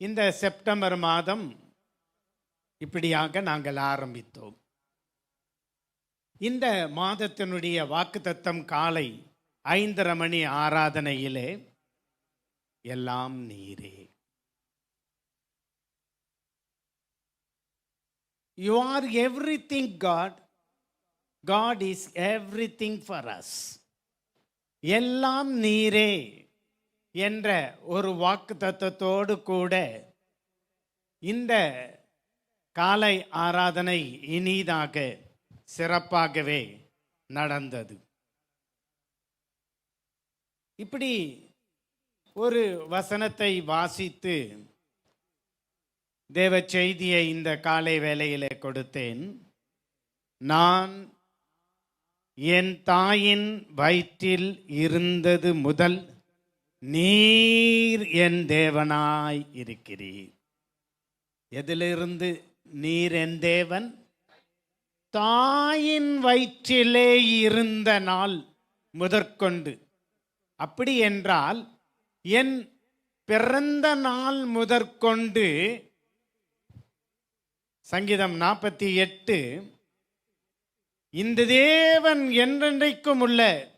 இந்த செப்டம்பர் மாதம் இப்படியாக நாங்கள் ஆரம்பித்தோம். இந்த மாதத்தினுடைய வாக்குத்தத்தம் காலை ஐந்தரை மணி ஆராதனையிலே எல்லாம் நீரே. You are everything God God is everything for us எல்லாம் நீரே. என்ற ஒரு வாக்கு தத்துவத்தோடு கூட இந்த காலை ஆராதனை இனிதாக சிறப்பாகவே நடந்தது. இப்படி ஒரு வசனத்தை வாசித்து தேவ செய்தியை இந்த காலை வேளையிலே கொடுத்தேன். நான் என் தாயின் வயிற்றில் இருந்தது முதல் நீர் என் தேவனாய் இருக்கிறீர். எதிலிருந்து நீர் என் தேவன்? தாயின் வயிற்றிலே இருந்த நாள் முதற்கொண்டு. அப்படி என்றால் என் பிறந்த நாள் முதற்கொண்டு சங்கீதம் நாற்பத்தி எட்டு இந்த தேவன் என்றென்றைக்கும் உள்ள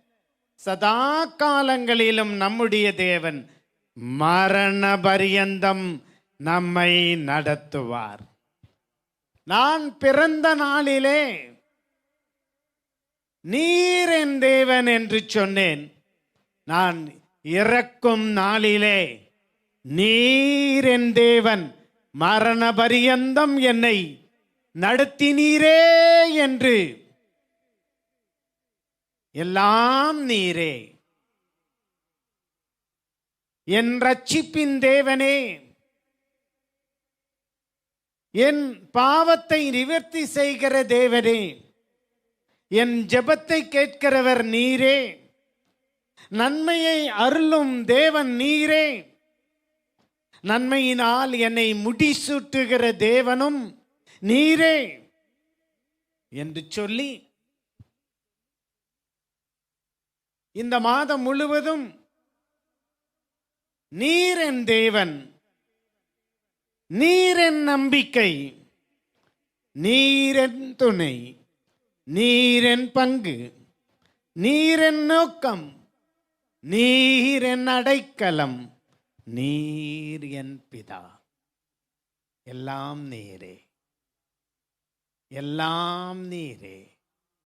சதா காலங்களிலும் நம்முடைய தேவன் மரண பரியந்தம் நம்மை நடத்துவார். நான் பிறந்த நாளிலே நீர் என் தேவன் என்று சொன்னேன். நான் இறக்கும் நாளிலே நீர் என் தேவன் மரண பரியந்தம் என்னை நடத்தினீரே என்று எல்லாம் நீரே. என் ரட்சிப்பின் தேவனே என் பாவத்தை நிவர்த்தி செய்கிற தேவனே என் ஜெபத்தை கேட்கிறவர் நீரே. நன்மையை அருளும் தேவன் நீரே. நன்மையினால் என்னை முடிசூட்டுகிற தேவனும் நீரே. என்று சொல்லி இந்த மாதம் முழுவதும் நீர் என் தேவன் நீரென் நம்பிக்கை நீரன் துணை நீரன் பங்கு நீரென் நோக்கம் நீரன் அடைக்கலம் நீர் என் பிதா. எல்லாம் நீரே. எல்லாம் நீரே.